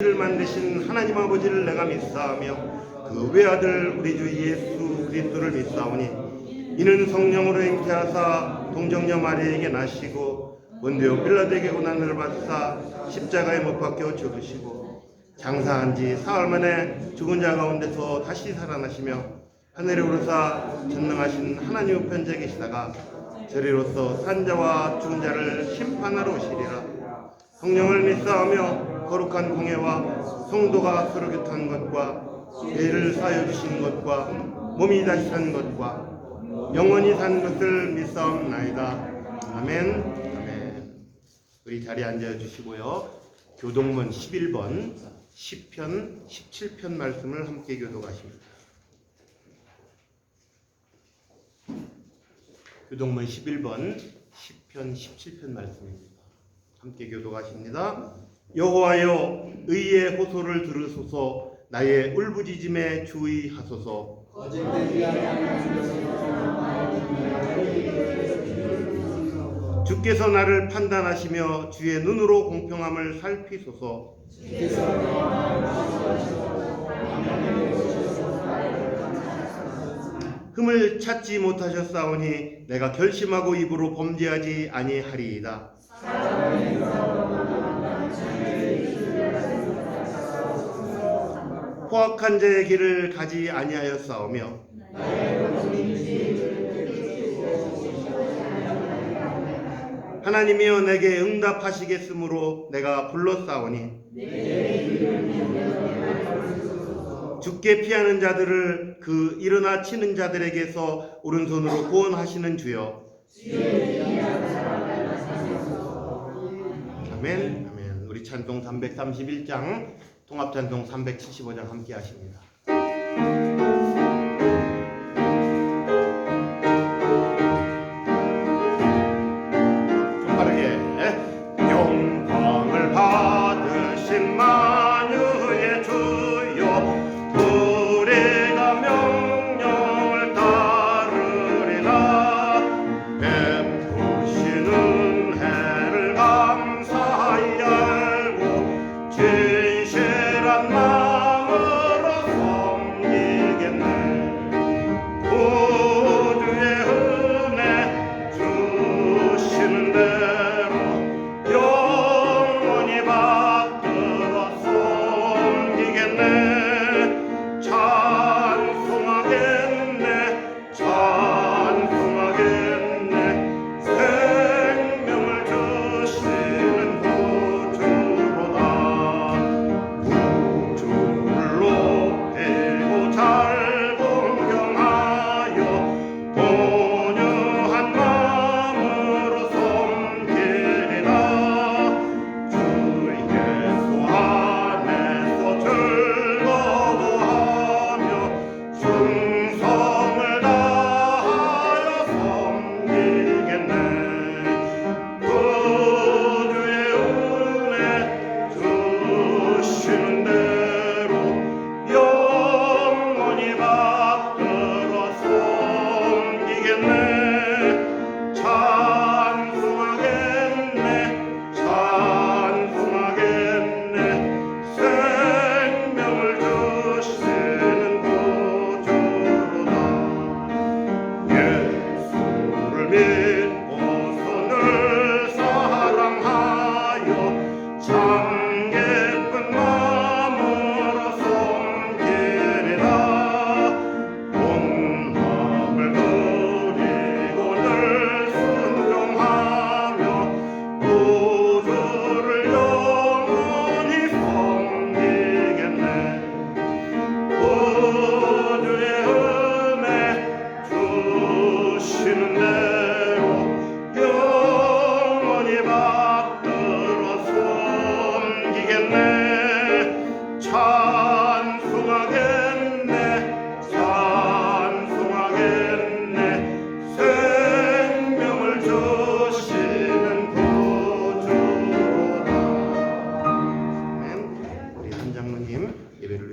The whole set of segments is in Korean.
를 만드신 하나님 아버지를 내가 믿사하며 그 외아들 우리 주 예수 그리스도를 믿사오니 이는 성령으로 잉태하사 동정녀 마리에게 나시고 본디오 빌라드에게 고난을 받사 십자가에 못 박혀 죽으시고 장사한 지 사흘 만에 죽은 자 가운데서 다시 살아나시며 하늘에 오르사 전능하신 하나님 우편에 계시다가 저리로서 산자와 죽은 자를 심판하러 오시리라. 성령을 믿사하며 거룩한 공예와 성도가 서로 교통한 것과 죄를 사여 주신 것과 몸이 다시 산 것과 영원히 산 것을 믿사옵나이다. 아멘. 아멘. 우리 자리에 앉아 주시고요. 교동문 11번 10편 17편 말씀을 함께 교독하십니다. 교동문 11번 10편 17편 말씀입니다. 함께 교독하십니다. 여호와여 의의 호소를 들으소서 나의 울부짖음에 주의하소서 주께서 나를 판단하시며 주의 눈으로 공평함을 살피소서 흠을 찾지 못하셨사오니 내가 결심하고 입으로 범죄하지 아니하리이다. 포악한 자의 길을 가지 아니하였사오며 하나님이여 내게 응답하시겠으므로 내가 불렀사오니 죽게 피하는 자들을 그 일어나 치는 자들에게서 오른손으로 구원하시는 주여 찬송 331장 통합 찬송 375장 함께 하십니다.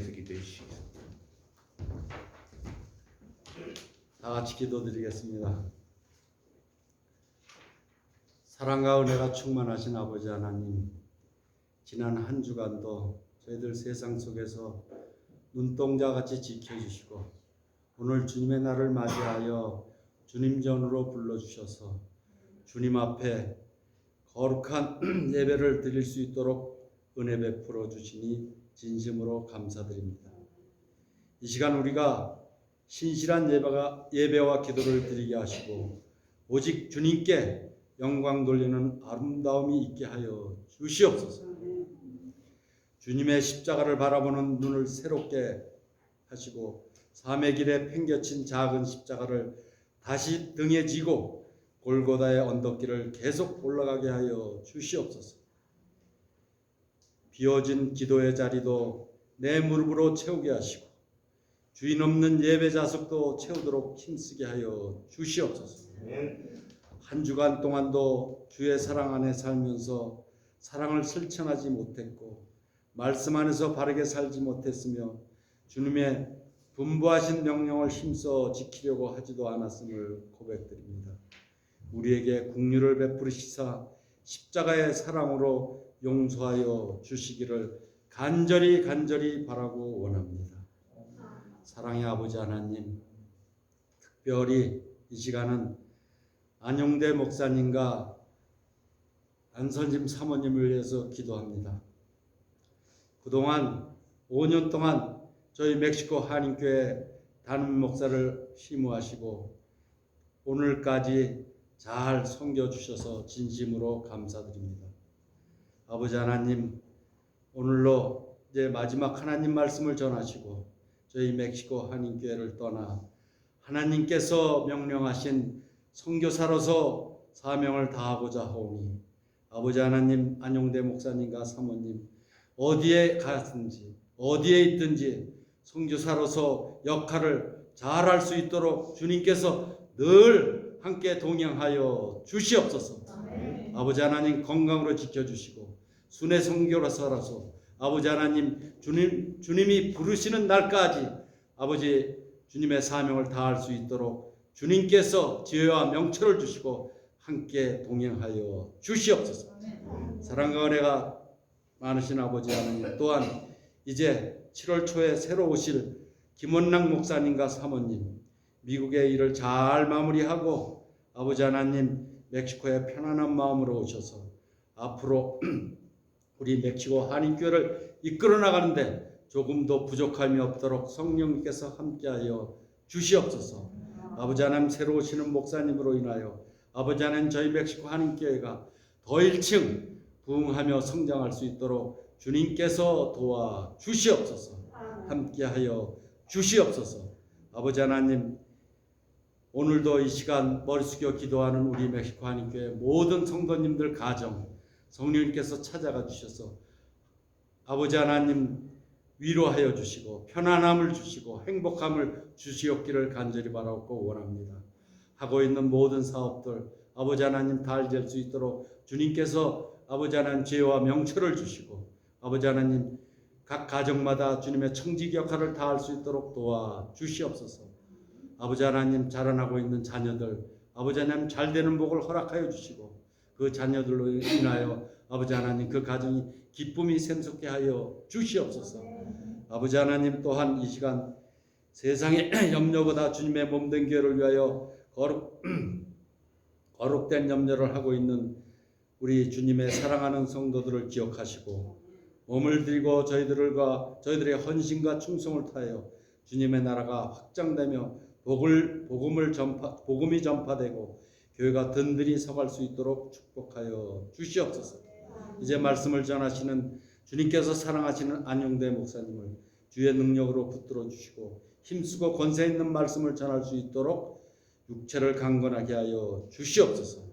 위해서 기도해 주시겠습니다. 다 같이 기도드리겠습니다. 사랑과 은혜가 충만하신 아버지 하나님, 지난 한 주간도 저희들 세상 속에서 눈동자 같이 지켜주시고 오늘 주님의 날을 맞이하여 주님 전으로 불러주셔서 주님 앞에 거룩한 예배를 드릴 수 있도록 은혜 베풀어 주시니 진심으로 감사드립니다. 이 시간 우리가 신실한 예배가, 예배와 기도를 드리게 하시고 오직 주님께 영광 돌리는 아름다움이 있게 하여 주시옵소서. 주님의 십자가를 바라보는 눈을 새롭게 하시고 삶의 길에 팽겨친 작은 십자가를 다시 등에 지고 골고다의 언덕길을 계속 올라가게 하여 주시옵소서. 비어진 기도의 자리도 내 무릎으로 채우게 하시고 주인 없는 예배 자석도 채우도록 힘쓰게 하여 주시옵소서. 한 주간 동안도 주의 사랑 안에 살면서 사랑을 실천하지 못했고 말씀 안에서 바르게 살지 못했으며 주님의 분부하신 명령을 힘써 지키려고 하지도 않았음을 고백드립니다. 우리에게 국류를 베푸시사 십자가의 사랑으로 용서하여 주시기를 간절히 간절히 바라고 원합니다. 사랑의 아버지 하나님, 특별히 이 시간은 안용대 목사님과 안선심 사모님을 위해서 기도합니다. 그동안 5년 동안 저희 멕시코 한인교회 담임 목사를 심무하시고 오늘까지 잘 섬겨 주셔서 진심으로 감사드립니다. 아버지 하나님 오늘로 이제 마지막 하나님 말씀을 전하시고 저희 멕시코 한인교회를 떠나 하나님께서 명령하신 선교사로서 사명을 다하고자 하오니 아버지 하나님 안용대 목사님과 사모님 어디에 갔든지 어디에 있든지 선교사로서 역할을 잘 할 수 있도록 주님께서 늘 함께 동행하여 주시옵소서. 아버지 하나님 건강으로 지켜주시고 순회 선교사라서 아버지 하나님 주님 주님이 부르시는 날까지 아버지 주님의 사명을 다할 수 있도록 주님께서 지혜와 명철을 주시고 함께 동행하여 주시옵소서. 사랑과 은혜가 많으신 아버지 하나님 또한 이제 7월 초에 새로 오실 김원랑 목사님과 사모님 미국의 일을 잘 마무리하고 아버지 하나님 멕시코에 편안한 마음으로 오셔서 앞으로 우리 멕시코 한인교회를 이끌어 나가는데 조금도 부족함이 없도록 성령님께서 함께하여 주시옵소서. 아버지 하나님 새로 오시는 목사님으로 인하여 아버지 하나님 저희 멕시코 한인교회가 더 1층 부흥하며 성장할 수 있도록 주님께서 도와 주시옵소서. 함께하여 주시옵소서. 아버지 하나님 오늘도 이 시간 머리 숙여 기도하는 우리 멕시코 한인교회 모든 성도님들 가정 성령님께서 찾아가 주셔서 아버지 하나님 위로하여 주시고 편안함을 주시고 행복함을 주시옵기를 간절히 바라고 원합니다. 하고 있는 모든 사업들 아버지 하나님 달될 수 있도록 주님께서 아버지 하나님 지혜와 명철을 주시고 아버지 하나님 각 가정마다 주님의 청직 역할을 다할 수 있도록 도와 주시옵소서. 아버지 하나님 자라나고 있는 자녀들 아버지 하나님 잘 되는 복을 허락하여 주시고 그 자녀들로 인하여 아버지 하나님 그 가정이 기쁨이 샘솟게 하여 주시옵소서. 아버지 하나님 또한 이 시간 세상의 염려보다 주님의 몸된 교회를 위하여 거룩 거룩된 염려를 하고 있는 우리 주님의 사랑하는 성도들을 기억하시고 몸을 들고 저희들과 저희들의 헌신과 충성을 타여 주님의 나라가 확장되며 복을 복음을 전파 복음이 전파되고 교회가 든든히 서갈 수 있도록 축복하여 주시옵소서. 이제 말씀을 전하시는 주님께서 사랑하시는 안용대 목사님을 주의 능력으로 붙들어 주시고 힘쓰고 권세 있는 말씀을 전할 수 있도록 육체를 강건하게 하여 주시옵소서.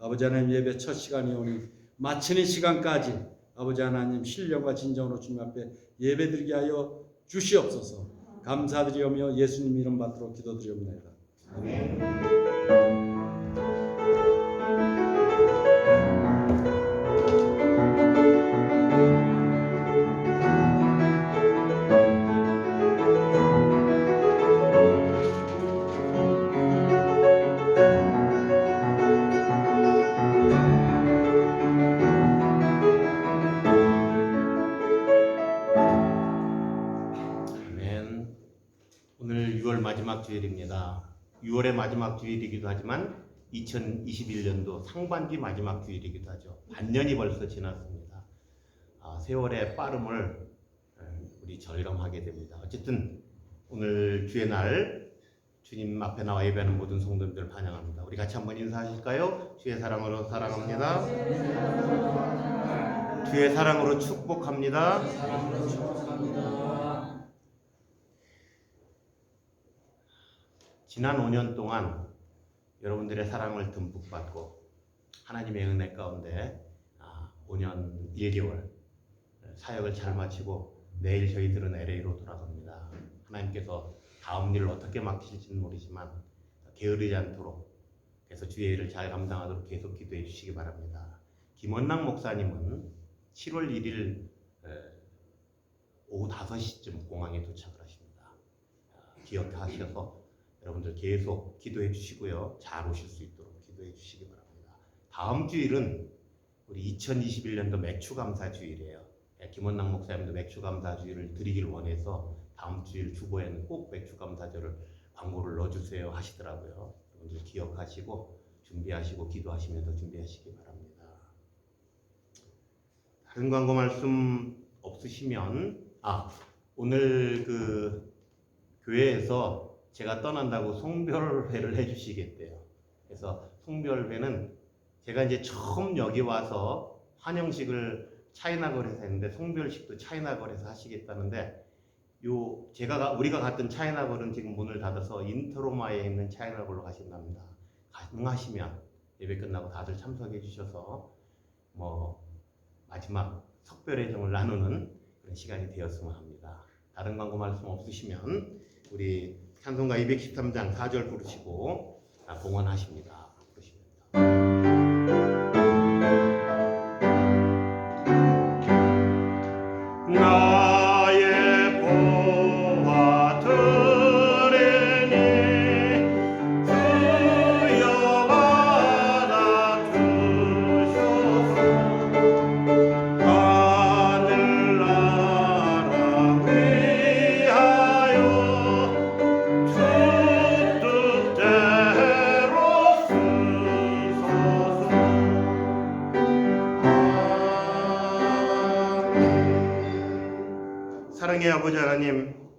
아버지 하나님 예배 첫 시간이 오니 마치는 시간까지 아버지 하나님 신령과 진정으로 주님 앞에 예배드리게 하여 주시옵소서. 감사드리오며 예수님 이름 받들어 기도드리옵나이다. 마지막 주일입니다. 6월의 마지막 주일이기도 하지만 2021년도 상반기 마지막 주일이기도 하죠. 반년이 벌써 지났습니다. 아, 세월의 빠름을 음, 우리 절감하게 됩니다. 어쨌든 오늘 주의 날 주님 앞에 나와 예배하는 모든 성도님들 환영합니다. 우리 같이 한번 인사하실까요? 주의 사랑으로 사랑합니다. 주의 사랑으로 축복합니다. 지난 5년 동안 여러분들의 사랑을 듬뿍 받고 하나님의 은혜 가운데 아, 5년 1개월 사역을 잘 마치고 내일 저희들은 LA로 돌아갑니다. 하나님께서 다음 일을 어떻게 맡기실지는 모르지만 게으르지 않도록 그래서 주의 일을 잘 감당하도록 계속 기도해 주시기 바랍니다. 김원랑 목사님은 7월 1일 오후 5시쯤 공항에 도착을 하십니다. 아, 기억하셔서 여러분들 계속 기도해 주시고요. 잘 오실 수 있도록 기도해 주시기 바랍니다. 다음 주일은 우리 2021년도 맥주 감사 주일이에요. 예, 김원랑 목사님도 맥주 감사 주일을 드리길 원해서 다음 주일 주보에는 꼭 맥주 감사절을 광고를 넣어주세요 하시더라고요. 여러분들 기억하시고 준비하시고 기도하시면서 준비하시기 바랍니다. 다른 광고 말씀 없으시면 아 오늘 그 교회에서 제가 떠난다고 송별회를 해주시겠대요. 그래서 송별회는 제가 이제 처음 여기 와서 환영식을 차이나걸에서 했는데 송별식도 차이나걸에서 하시겠다는데 요 제가 가- 우리가 갔던 차이나걸은 지금 문을 닫아서 인트로마에 있는 차이나걸로 가신답니다. 가능하시면 예배 끝나고 다들 참석해 주셔서 뭐 마지막 석별의 정을 나누는 그런 시간이 되었으면 합니다. 다른 광고 말씀 없으시면 우리 찬송가 213장 4절 부르시고 아, 봉헌하십니다.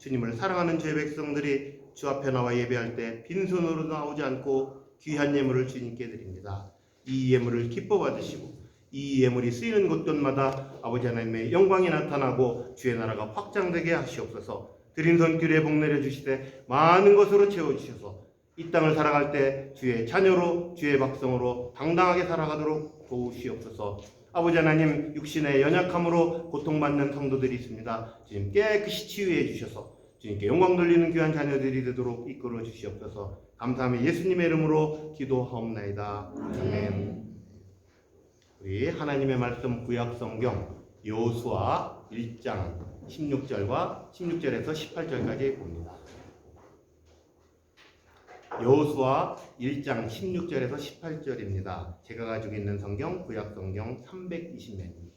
주님을 사랑하는 제 백성들이 주 앞에 나와 예배할 때 빈손으로 나오지 않고 귀한 예물을 주님께 드립니다. 이 예물을 기뻐 받으시고 이 예물이 쓰이는 곳곳마다 아버지 하나님의 영광이 나타나고 주의 나라가 확장되게 하시옵소서. 드린 손길에 복 내려 주시되 많은 것으로 채워 주셔서 이 땅을 살아갈 때 주의 자녀로 주의 백성으로 당당하게 살아가도록 도우시옵소서. 아버지 하나님 육신의 연약함으로 고통받는 성도들이 있습니다. 주님 깨끗이 치유해 주셔서 주님께 영광 돌리는 귀한 자녀들이 되도록 이끌어 주시옵소서. 감사하며 예수님의 이름으로 기도하옵나이다. 아멘. 우리 하나님의 말씀 구약 성경 여호수아 1장 16절과 16절에서 18절까지 봅니다. 여호수아 1장 16절에서 18절입니다. 제가 가지고 있는 성경 구약 성경 320면입니다.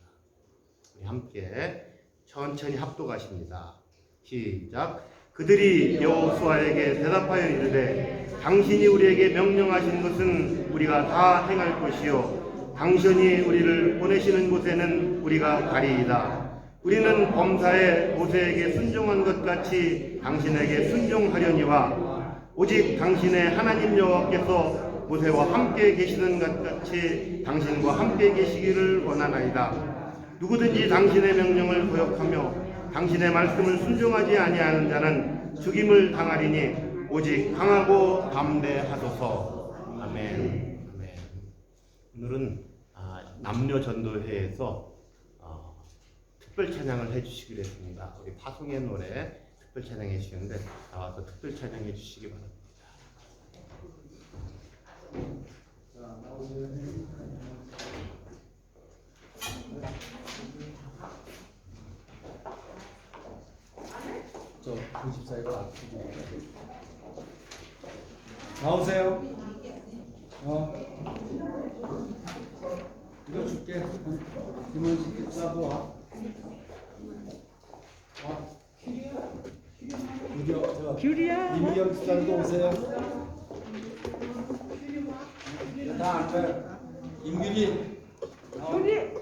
우리 함께 천천히 합독하십니다. 시작. 그들이 여호수아에게 대답하여 이르되 당신이 우리에게 명령하신 것은 우리가 다 행할 것이요 당신이 우리를 보내시는 곳에는 우리가 가리이다. 우리는 범사에 모세에게 순종한 것 같이 당신에게 순종하려니와 오직 당신의 하나님 여호와께서 모세와 함께 계시는 것 같이 당신과 함께 계시기를 원하나이다. 누구든지 당신의 명령을 거역하며 당신의 말씀을 순종하지 아니하는 자는 죽임을 당하리니 오직 강하고 담대하소서. 아멘. 아멘. 오늘은 아, 남녀 전도회에서 어, 특별 찬양을 해주시기로 했습니다. 우리 파송의 노래 특별 찬양해 주시는데 나와서 특별 찬양해 주시기 바랍니다. 저 94가 나오세요. 어. 이거 줄게. 김원식 싸도 와. 와. 이거 저저 귤이야. 이미경 집사님도 오세요. 다안 가요. 임규리. 귤이.